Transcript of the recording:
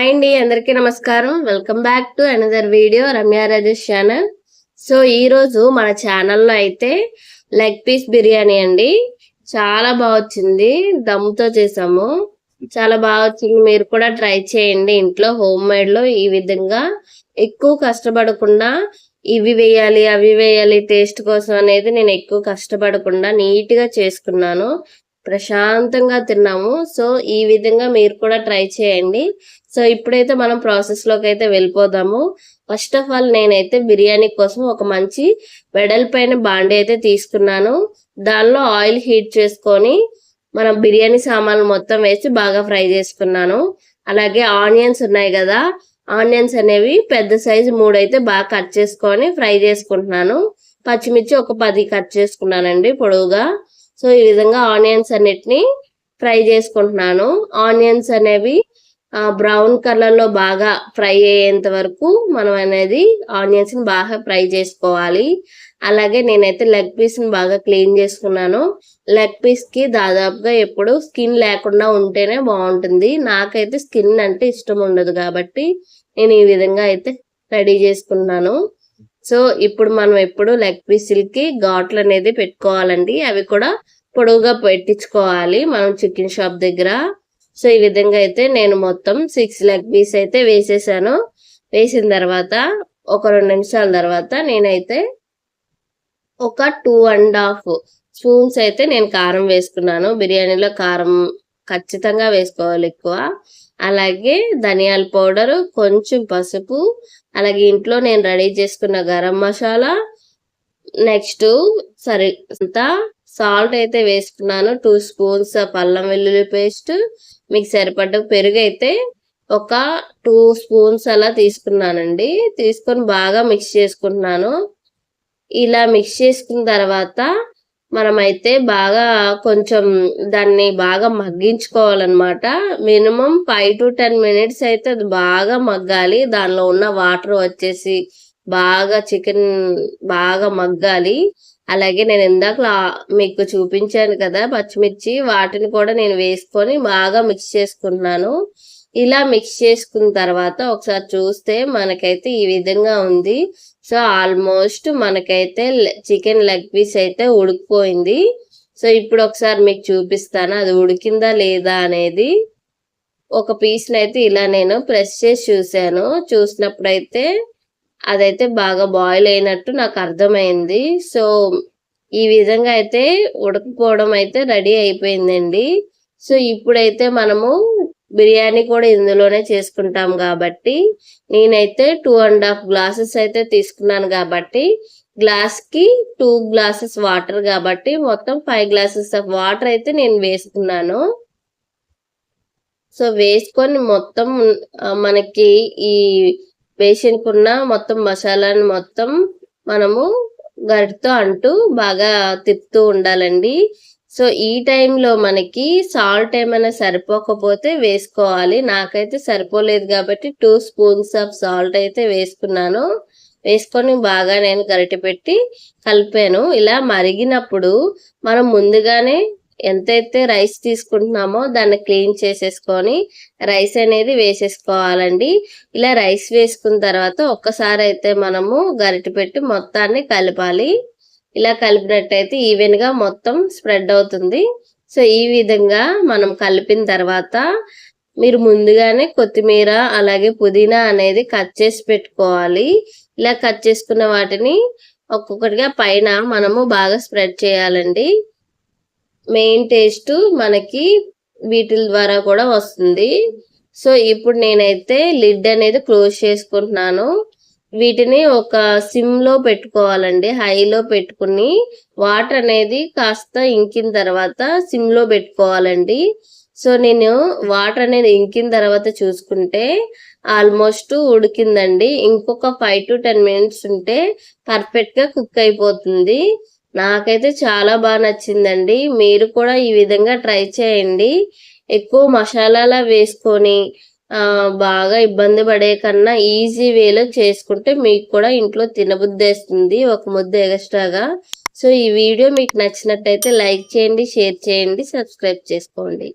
Hi అండి అందరికీ నమస్కారం. Welcome back to another video Ramya Rajesh channel so ఈరోజు మన ఛానల్లో అయితే లెగ్ పీస్ బిర్యానీ అండి. చాలా బాగా వచ్చింది. దమ్తో చేసాము. చాలా బాగా వచ్చింది. మీరు కూడా ట్రై చేయండి. ఇంట్లో హోమ్ మేడ్లో ఈ విధంగా ఎక్కువ కష్టపడకుండా ఇవి వేయాలి అవి వేయాలి టేస్ట్ కోసం అనేది నేను ఎక్కువ కష్టపడకుండా నీట్గా చేసుకున్నాను. ప్రశాంతంగా తిన్నాము. సో ఈ విధంగా మీరు కూడా ట్రై చేయండి. సో ఇప్పుడైతే మనం ప్రాసెస్లోకి అయితే వెళ్ళిపోదాము. ఫస్ట్ ఆఫ్ ఆల్ నేనైతే బిర్యానీ కోసం ఒక మంచి వెడల్పైన బాండి అయితే తీసుకున్నాను. దానిలో ఆయిల్ హీట్ చేసుకొని మనం బిర్యానీ సామాన్లు మొత్తం వేసి బాగా ఫ్రై చేసుకున్నాను. అలాగే ఆనియన్స్ ఉన్నాయి కదా ఆనియన్స్ అనేవి పెద్ద సైజు మూడు అయితే బాగా కట్ చేసుకొని ఫ్రై చేసుకుంటున్నాను. పచ్చిమిర్చి ఒక పది కట్ చేసుకున్నానండి పొడవుగా. సో ఈ విధంగా ఆనియన్స్ అన్నిటిని ఫ్రై చేసుకుంటున్నాను. ఆనియన్స్ అనేవి బ్రౌన్ కలర్లో బాగా ఫ్రై అయ్యేంత వరకు మనం అనేది ఆనియన్స్ని బాగా ఫ్రై చేసుకోవాలి. అలాగే నేనైతే లెగ్ పీస్ని బాగా క్లీన్ చేసుకున్నాను. లెగ్ పీస్కి దాదాపుగా ఎప్పుడు స్కిన్ లేకుండా ఉంటేనే బాగుంటుంది. నాకైతే స్కిన్ అంటే ఇష్టం ఉండదు కాబట్టి నేను ఈ విధంగా అయితే రెడీ చేసుకున్నాను. సో ఇప్పుడు మనం ఎప్పుడు లెగ్ పీసులకి ఘాట్లు అనేది పెట్టుకోవాలండి. అవి కూడా పొడవుగా పెట్టించుకోవాలి మనం చికెన్ షాప్ దగ్గర. సో ఈ విధంగా అయితే నేను మొత్తం సిక్స్ లెగ్ పీస్ అయితే వేసేసాను. వేసిన తర్వాత ఒక రెండు నిమిషాల తర్వాత నేనైతే ఒక టూ అండ్ హాఫ్ స్పూన్స్ అయితే నేను కారం వేసుకున్నాను. బిర్యానీలో కారం ఖచ్చితంగా వేసుకోవాలి ఎక్కువ. అలాగే ధనియాల పౌడర్ కొంచెం పసుపు అలాగే ఇంట్లో నేను రెడీ చేసుకున్న గరం మసాలా నెక్స్ట్ సరే అంతా సాల్ట్ అయితే వేసుకున్నాను టూ స్పూన్స్ అల్లం వెల్లుల్లి పేస్ట్. మీకు సరిపడ్డ పెరుగు అయితే ఒక టూ స్పూన్స్ అలా తీసుకున్నానండి. తీసుకొని బాగా మిక్స్ చేసుకుంటున్నాను. ఇలా మిక్స్ చేసుకున్న తర్వాత మనమైతే బాగా కొంచెం దాన్ని బాగా మగ్గించుకోవాలన్నమాట. Minimum five to ten minutes అయితే అది బాగా మగ్గాలి. దానిలో ఉన్న వాటర్ వచ్చేసి బాగా చికెన్ బాగా మగ్గాలి. అలాగే నేను ఇందాక మీకు చూపించాను కదా పచ్చిమిర్చి. వాటిని కూడా నేను వేసుకొని బాగా మిక్స్ చేసుకుంటున్నాను. ఇలా మిక్స్ చేసుకున్న తర్వాత ఒకసారి చూస్తే మనకైతే ఈ విధంగా ఉంది. సో ఆల్మోస్ట్ మనకైతే చికెన్ లెగ్ పీస్ అయితే ఉడికిపోయింది. సో ఇప్పుడు ఒకసారి మీకు చూపిస్తాను. అది ఉడికిందా లేదా అనేది ఒక పీస్ని అయితే ఇలా నేను ప్రెస్ చేసి చూశాను. చూసినప్పుడైతే అదైతే బాగా బాయిల్ అయినట్టు నాకు అర్థమైంది. సో ఈ విధంగా అయితే ఉడకపోవడం అయితే రెడీ అయిపోయిందండి. సో ఇప్పుడైతే మనము బిర్యానీ కూడా ఇందులోనే చేసుకుంటాం కాబట్టి నేనైతే టూ అండ్ హాఫ్ గ్లాసెస్ అయితే తీసుకున్నాను కాబట్టి గ్లాస్కి టూ గ్లాసెస్ వాటర్ కాబట్టి మొత్తం ఫైవ్ గ్లాసెస్ ఆఫ్ వాటర్ అయితే నేను వేసుకున్నాను. సో వేసుకొని మొత్తం మనకి ఈ వేసినకున్న మొత్తం మసాలాని మొత్తం మనము గరిటతో అంటూ బాగా తిప్పుతూ ఉండాలండి. సో ఈ టైంలో మనకి సాల్ట్ ఏమైనా సరిపోకపోతే వేసుకోవాలి. నాకైతే సరిపోలేదు కాబట్టి టూ స్పూన్స్ ఆఫ్ సాల్ట్ అయితే వేసుకున్నాను. వేసుకొని బాగా నేను గరిటె పెట్టి కలిపాను. ఇలా మరిగినప్పుడు మనం ముందుగానే ఎంతైతే రైస్ తీసుకుంటున్నామో దాన్ని క్లీన్ చేసేసుకొని రైస్ అనేది వేసేసుకోవాలండి. ఇలా రైస్ వేసుకున్న తర్వాత ఒక్కసారి అయితే మనము గరిటె పెట్టి మొత్తాన్ని కలపాలి. ఇలా కలిపినట్టయితే ఈవెన్గా మొత్తం స్ప్రెడ్ అవుతుంది. సో ఈ విధంగా మనం కలిపిన తర్వాత మీరు ముందుగానే కొత్తిమీర అలాగే పుదీనా అనేది కట్ చేసి పెట్టుకోవాలి. ఇలా కట్ చేసుకున్న వాటిని ఒక్కొక్కటిగా పైన మనము బాగా స్ప్రెడ్ చేయాలండి. మెయిన్ టేస్ట్ మనకి వీటి ద్వారా కూడా వస్తుంది. సో ఇప్పుడు నేనైతే లిడ్ అనేది క్లోజ్ చేసుకుంటున్నాను. వీటిని ఒక సిమ్లో పెట్టుకోవాలండి. హైలో పెట్టుకుని వాటర్ అనేది కాస్త ఇంకిన తర్వాత సిమ్లో పెట్టుకోవాలండి. సో నేను వాటర్ అనేది ఇంకిన తర్వాత చూసుకుంటే ఆల్మోస్ట్ ఉడికిందండి. ఇంకొక ఫైవ్ టు టెన్ మినిట్స్ ఉంటే పర్ఫెక్ట్గా కుక్ అయిపోతుంది. నాకైతే చాలా బాగా నచ్చిందండి. మీరు కూడా ఈ విధంగా ట్రై చేయండి. ఎక్కువ మసాలాలా వేసుకొని బాగా ఇబ్బంది పడే కన్నా ఈజీ వేలో చేసుకుంటే మీకు కూడా ఇంట్లో తినబుద్దేస్తుంది ఒక ముద్ద ఎక్స్ట్రాగా. సో ఈ వీడియో మీకు నచ్చినట్టయితే లైక్ చేయండి షేర్ చేయండి సబ్స్క్రైబ్ చేసుకోండి.